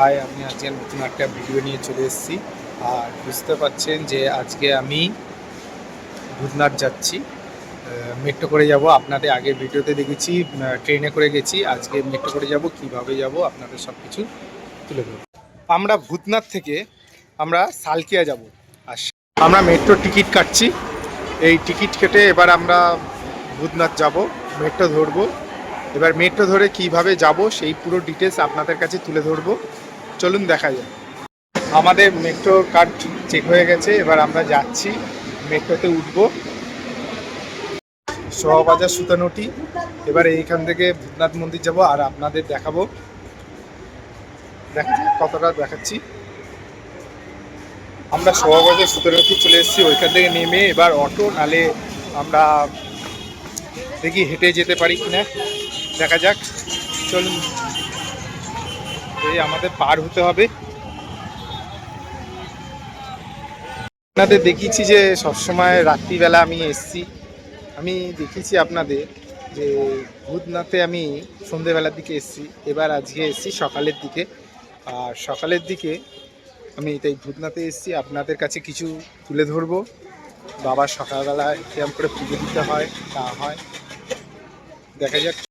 High, আমি আজকে নতুন একটা ভিডিও নিয়ে চলে এসেছি। আর বুঝতে পারছেন যে আজকে আমি ভূতনাথ যাচ্ছি। মেট্রো করে যাব। আপনাদের আগে ভিডিওতে দেখেছি ট্রেনে করে গেছি। আজকে মেট্রো করে যাব, কীভাবে যাব আপনাদের সব কিছু তুলে ধরব। আমরা ভূতনাথ থেকে আমরা সালকিয়া যাব। আর আমরা মেট্রো টিকিট কাটছি। এই টিকিট কেটে এবার আমরা ভূতনাথ যাব মেট্রো ধরবো। এবার মেট্রো ধরে কীভাবে যাব সেই পুরো ডিটেলস আপনাদের কাছে তুলে ধরবো। চলুন দেখা যায় আমাদের মেট্রো কার্ড চেক হয়ে গেছে, এবার আমরা যাচ্ছি মেট্রোতে উঠবো। সোহাবাজার সুতানুটি, এবার এইখান থেকে ভূতনাথ মন্দির যাব আর আপনাদের দেখাবো। দেখা যাক কতটা দেখাচ্ছি। আমরা সোহাবাজার সুতানুটি চলে এসেছি, ওইখান থেকে নেমে এবার অটো, নালে আমরা দেখি হেঁটে যেতে পারি কিনা। দেখা যাক, চলুন। এই আমাদের পার হতে হবে। আপনাদের দেখিয়েছি যে সবসময় রাত্রিবেলা আমি এসছি। আমি দেখেছি আপনাদের যে ভূতনাথে আমি সন্ধেবেলার দিকে এসছি। এবার আজকে এসছি সকালের দিকে। আর সকালের দিকে আমি তাই ভূতনাথে এসছি। আপনাদের কাছে কিছু তুলে ধরবো। বাবা সকালবেলা কিরম করে পুজো দিতে হয় তা হয়। দেখা যাক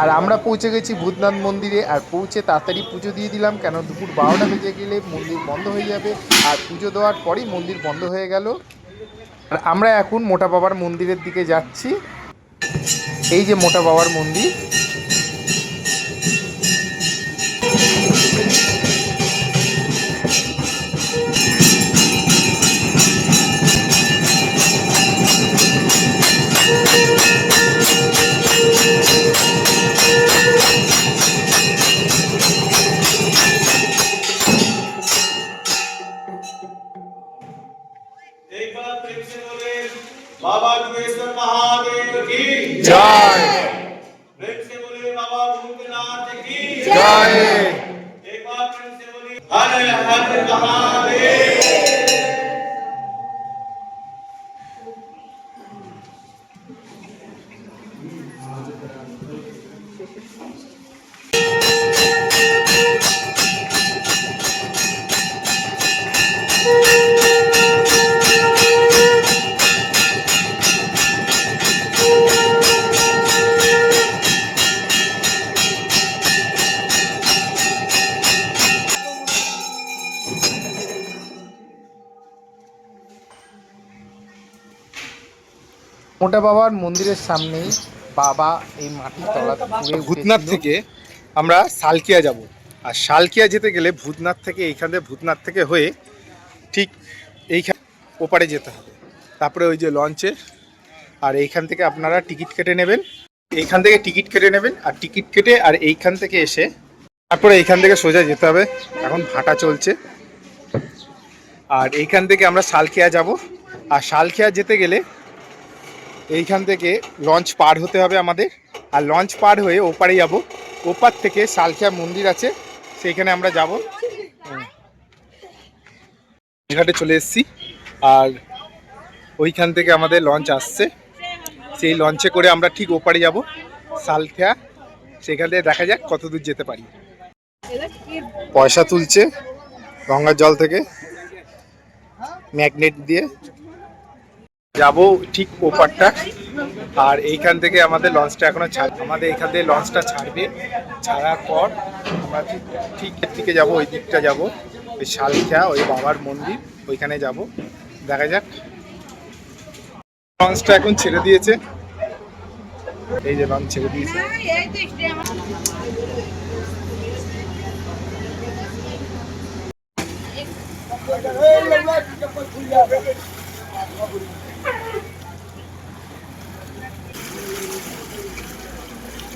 আর আমরা পৌঁছে গেছি ভূতনাথ মন্দিরে, আর পৌঁছে তাড়াতাড়ি পুজো দিয়ে দিলাম, কেন দুপুর বারোটা বেজে গেলে মন্দির বন্ধ হয়ে যাবে। আর পুজো দেওয়ার পরই মন্দির বন্ধ হয়ে গেল। আর আমরা এখন মোটা বাবার মন্দিরের দিকে যাচ্ছি। এই যে মোটা বাবার মন্দির एक बार प्रेम से बोले बाबा डुबेश्वर महादेव की जय। प्रेम से बोले बाबा भूतनाथ की जय। एक बार प्रेम से बोले हर हर महादेव। মোটা বাবার মন্দিরের সামনেই বাবা এই মাটির তলা পুড়ে ভূতনাথ থেকে আমরা সালকিয়া যাব। আর সালকিয়া যেতে গেলে ভূতনাথ থেকে এইখান থেকে ভূতনাথ থেকে হয়ে ঠিক এইখান ওপারে যেতে হবে। তারপরে ওই যে লঞ্চে আর এইখান থেকে আপনারা টিকিট কেটে নেবেন। এইখান থেকে টিকিট কেটে নেবেন আর টিকিট কেটে আর এইখান থেকে এসে তারপরে এইখান থেকে সোজা যেতে হবে। এখন ভাটা চলছে। আর এইখান থেকে আমরা সালকিয়া যাব। আর সালকিয়া যেতে গেলে এইখান থেকে লঞ্চ পার হতে হবে আমাদের। আর লঞ্চ পার হয়ে ওপারে যাব। ওপার থেকে সালখিয়া মন্দির আছে, সেইখানে আমরা যাব। ঘাটে চলে এসেছি। আর ওইখান থেকে আমাদের লঞ্চ আসছে। সেই লঞ্চে করে আমরা ঠিক ওপারে যাব, সালখিয়া। সেখান থেকে দেখা যাক কত দূর যেতে পারি। পয়সা তুলছে, গঙ্গার জল থেকে। ম্যাগনেট দিয়ে। যাব ঠিক ওপারটা। আর এইখান থেকে আমাদের লঞ্চটা এখনও ছাড় আমাদের এইখান থেকে লঞ্চটা ছাড়বে। ছাড়ার পর আমরা ঠিক দিকে যাব, ওই দিকটা যাব। ওই শালখা, ওই বাবার মন্দির, ওইখানে যাব। দেখা যাক। লঞ্চটা এখন ছেড়ে দিয়েছে। এই যে লঞ্চ ছেড়ে দিয়েছে। এই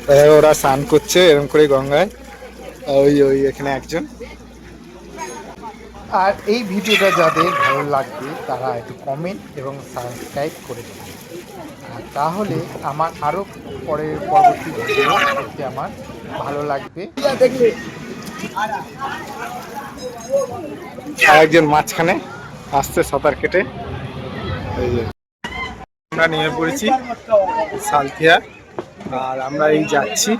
ওরা স্নান করছে এরকম করে গঙ্গায়। ওই ওই এখানে একজন। আর এই ভিডিওটা যাদের ভালো লাগবে তারা একটু কমেন্ট এবং সাবস্ক্রাইব করে দেবে আর তাহলে আমার আরও পরের পরবর্তী ভিডিও দেখতে আমার ভালো লাগবে। আর একজন মাঝখানে আসছে সাঁতার কেটে। আমরা নেমে পড়েছি সালথিয়া। আর আমরা এই যাচ্ছি।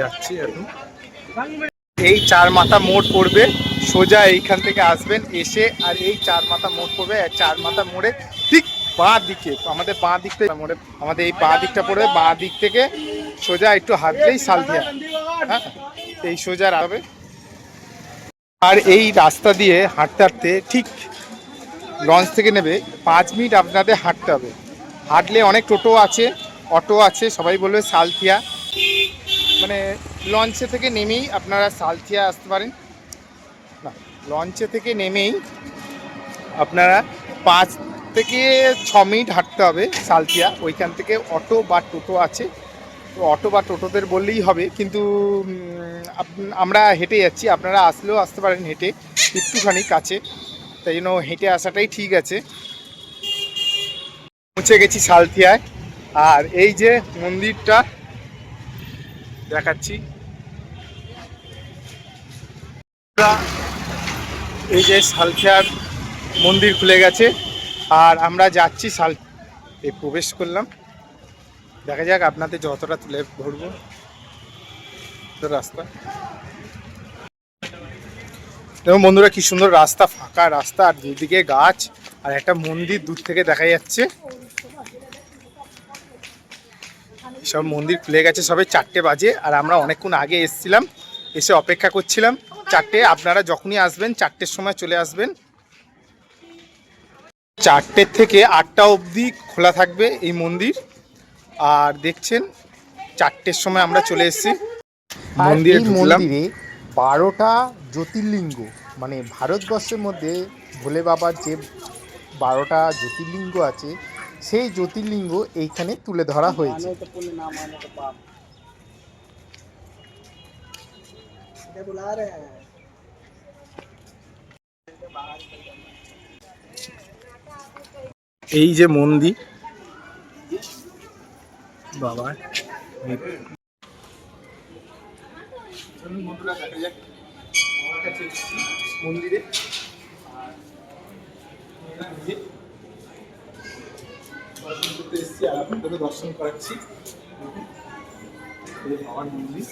যাচ্ছি এখন। এই চার মাথা মোড় পড়বে। সোজা এইখান থেকে আসবেন, এসে আর এই চার মাথা মোড় পড়বে। আর চার মাথা মোড়ে ঠিক বাঁ দিকে, আমাদের বাঁ দিক থেকে মোড়ে, আমাদের এই বাঁ দিকটা পড়বে। বাঁ দিক থেকে সোজা একটু হাঁটলেই সালথিয়া হ্যাঁ এই সোজা হবে। আর এই রাস্তা দিয়ে হাঁটতে হাঁটতে ঠিক লঞ্চ থেকে নেবে। পাঁচ মিনিট আপনাদের হাঁটতে হবে। হাঁটলে অনেক টোটো আছে, অটো আছে, সবাই বলবে সালথিয়া। মানে লঞ্চে থেকে নেমেই আপনারা সালথিয়া আসতে পারেন। না, লঞ্চে থেকে নেমেই আপনারা পাঁচ থেকে ছ মিনিট হাঁটতে হবে সালথিয়া। ওইখান থেকে অটো বা টোটো আছে। তো অটো বা টোটোদের বললেই হবে। কিন্তু আমরা হেঁটে যাচ্ছি। আপনারা আসলেও আসতে পারেন হেঁটে। একটুখানি কাছে। তাই জন্য হেঁটে আসাটাই ঠিক আছে। পৌঁছে গেছি সালথিয়ায়। আর এই যে মন্দিরটা দেখাচ্ছি। এই যে সালথিয়ার মন্দির খুলে গেছে। আর আমরা যাচ্ছি সাল এই প্রবেশ করলাম। দেখা যাক আপনাদের যতটা তুলে ধরবো। রাস্তা। দেখুন বন্ধুরা কি সুন্দর রাস্তা ফাঁকা রাস্তা আর দুদিকে গাছ আর একটা মন্দির দূর থেকে দেখা যাচ্ছে। সব মন্দির খুলে গেছে সবে চারটে বাজে আর আমরা অনেকক্ষণ আগে এসছিলাম এসে অপেক্ষা করছিলাম। চারটে আপনারা যখনই আসবেন চারটের সময় চলে আসবেন। চারটের থেকে আটটা অবধি খোলা থাকবে এই মন্দির। আর দেখছেন চারটের সময় আমরা চলে এসেছি। মন্দিরে ঢুকলাম। বারোটা জ্যোতির্লিঙ্গ মানে ভারতবর্ষের মধ্যে ভোলে বাবার যে বারোটা জ্যোতির্লিঙ্গ আছে, সেই জ্যোতির্লিঙ্গ এইখানে তুলে ধরা হয়েছে। এই যে মন্দির বাবা মন্দিরে। দর্শন করতে এসেছি আর আপনাদেরও দর্শন করাচ্ছি। আমার মন্দির।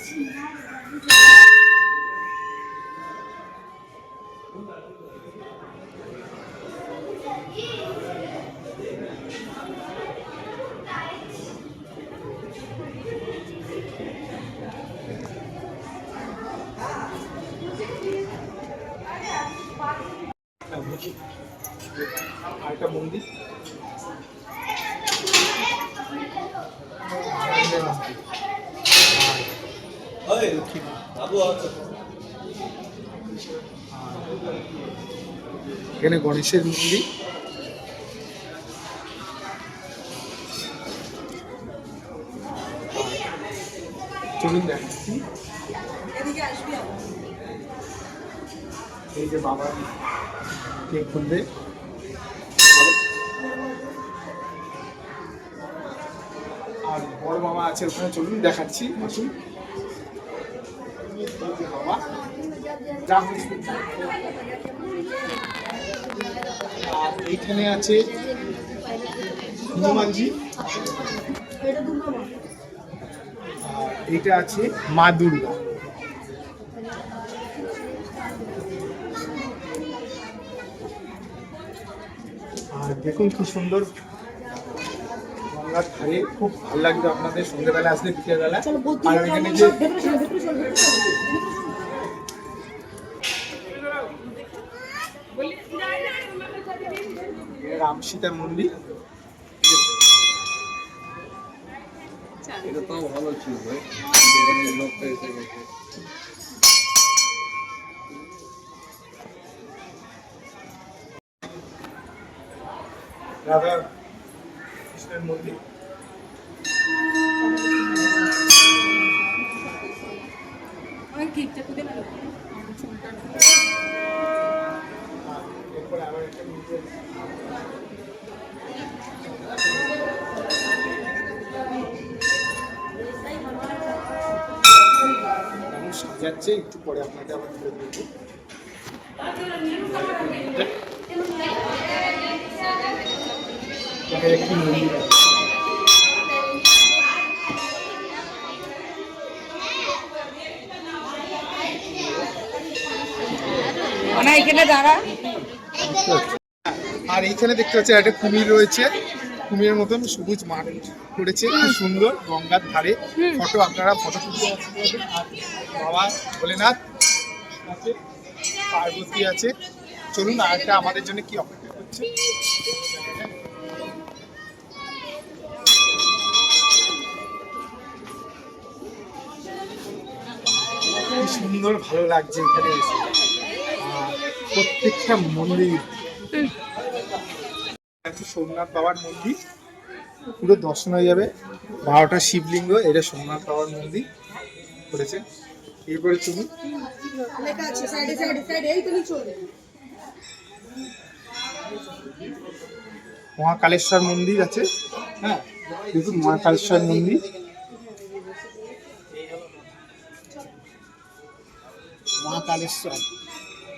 আরেকটা মন্দির। এখানে গণেশের মন্দির। চলুন দেখাচ্ছি। এই যে বাবা কে খুলবে। আর বড় মামা আছে ওখানে, চলুন দেখাচ্ছি। আসুন। বাবা। আর এইখানে আছে হনুমানজি। এইটা আছে মা দুর্গা। দেখুন কি সুন্দর গঙ্গার ধারে খুব ভালো লাগবে আপনাদের। সন্ধ্যেবেলা আসলে বিকেলবেলা। আর এখানে যে রাম সীতার মন্দির। রাধা কৃষ্ণের মন্দির। এরপরে আবার একটা সাজাচ্ছে একটু পরে আপনাকে আবার তুলে দেবো আমাদের মানে এখানে আর এইখানে দেখতে পাচ্ছি একটা কুমির রয়েছে। কুমিরের মতন সবুজ মাঠ করেছে খুব সুন্দর গঙ্গার ধারে। ফটো আপনারা ফটো তুলতে আর বাবা ভোলেনাথ আছে পার্বতী আছে। চলুন আরেকটা আমাদের জন্য কি অপেক্ষা করছে? কি সুন্দর ভালো লাগছে এখানে এসে। প্রত্যেকটা মন্দির। সোমনাথ বাবার মন্দির পুরো দর্শন হয়ে যাবে। বারোটা শিবলিঙ্গ এটা সোমনাথ বাবার মন্দির করেছে। এরপরে তুমি মহাকালেশ্বর মন্দির আছে হ্যাঁ? মহাকালেশ্বর মন্দির। মহাকালেশ্বর।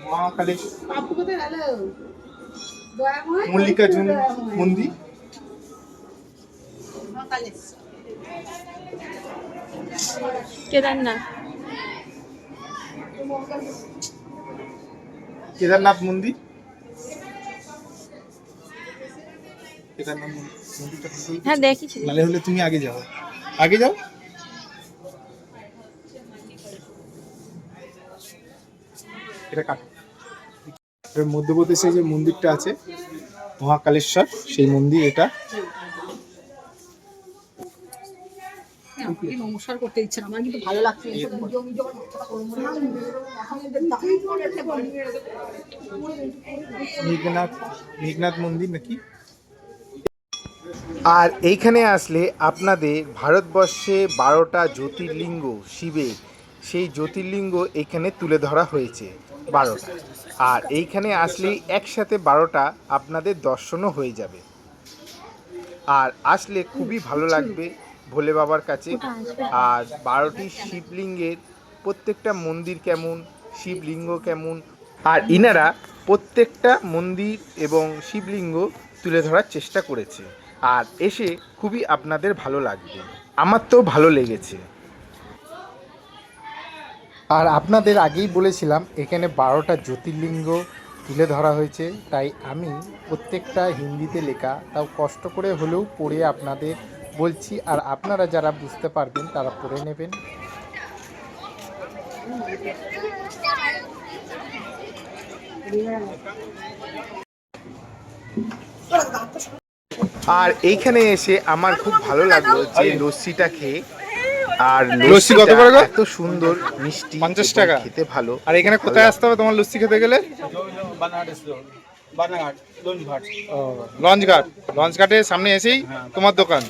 মহাকালেশ্বর। মল্লিকার্জুন মন্দির। কেদারনাথ। কেদারনাথ মন্দির। কেদারনাথ মন্দির- হ্যাঁ দেখেছি। নালে হলে তুমি আগে যাও। আগে যাও? এটা কাটো এর মধ্যপ্রদেশে যে মন্দিরটা আছে মহাকালেশ্বর সেই মন্দির এটা। নমস্কার করতে ইচ্ছে আমার কিন্তু ভালো লাগছে। মেঘনাথ মেঘনাথ মন্দির নাকি? আর এইখানে আসলে আপনাদের ভারতবর্ষে বারোটা জ্যোতির্লিঙ্গ শিবের। সেই জ্যোতির্লিঙ্গ এখানে তুলে ধরা হয়েছে। বারোটা। আর এইখানে আসলেই একসাথে বারোটা আপনাদের দর্শনও হয়ে যাবে। আর আসলে খুবই ভালো লাগবে ভোলে বাবার কাছে। আর বারোটি শিবলিঙ্গের প্রত্যেকটা মন্দির কেমন, শিবলিঙ্গ কেমন, আর ইনারা প্রত্যেকটা মন্দির এবং শিবলিঙ্গ তুলে ধরার চেষ্টা করেছে। আর এসে খুবই আপনাদের ভালো লাগবে। আমার তো ভালো লেগেছে। আর আপনাদের আগেই বলেছিলাম, এখানে বারোটা জ্যোতির্লিঙ্গ তুলে ধরা হয়েছে। তাই আমি প্রত্যেকটা হিন্দিতে লেখা, তাও কষ্ট করে হলেও পড়ে আপনাদের বলছি। আর আপনারা যারা বুঝতে পারবেন, তারা পড়ে নেবেন। আর এইখানে এসে আমার খুব ভালো লাগল যে লস্যিটা খেয়ে আর লস্যি কত করে গো? এত সুন্দর মিষ্টি 50 টাকা? খেতে ভালো। আর এখানে কোথায় আসতে হবে তোমার লস্যি খেতে গেলে? বানাঘাট লঞ্চঘাট। লঞ্চঘাট। লঞ্চঘাটের লঞ্চ ঘাট লঞ্চ ঘাটের সামনে এসেই তোমার দোকান।